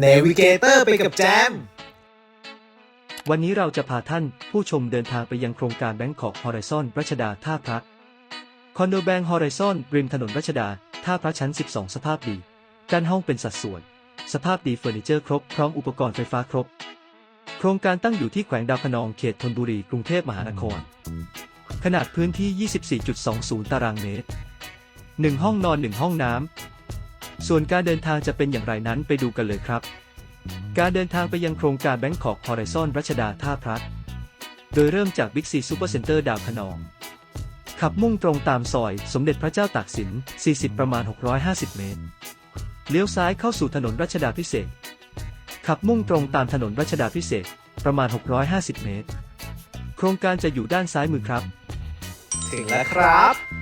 เนวิเกเตอร์ไปกับแจม วันนี้เราจะพาท่านผู้ชมเดินทางไปยังโครงการแบง k อกฮอริซอนรัชดาท่าพระคอนโดแบงฮอริซอนริมถนนรัชดา ท่าพระชั้น 12 สภาพดีการห้องเป็นสัดส่วน สภาพดีเฟอร์นิเจอร์ครบ พร้อมอุปกรณ์ไฟฟ้าครบ โครงการตั้งอยู่ที่แขวงดาวคะนองเขตธนบุรี กรุงเทพมหานคร ขนาดพื้นที่ 24.20 ตารางเมตร 1 ห้องนอน 1 ห้องน้ำ ส่วนการเดินทางจะเป็นอย่างไรนั้นไปดูกันเลยครับ การเดินทางไปยังโครงการ Bangkok Horizon รัชดาท่าพระโดยเริ่มจาก Big C Super Center ดาวคะนอง ขับมุ่งตรงตามซอย สมเด็จพระเจ้าตากสิน 40 ประมาณ 650 เมตร เลี้ยวซ้ายเข้าสู่ถนนรัชดาพิเศษ ขับมุ่งตรงตามถนนรัชดาพิเศษ ประมาณ 650 เมตร โครงการจะอยู่ด้านซ้ายมือครับ ถึงแล้วครับ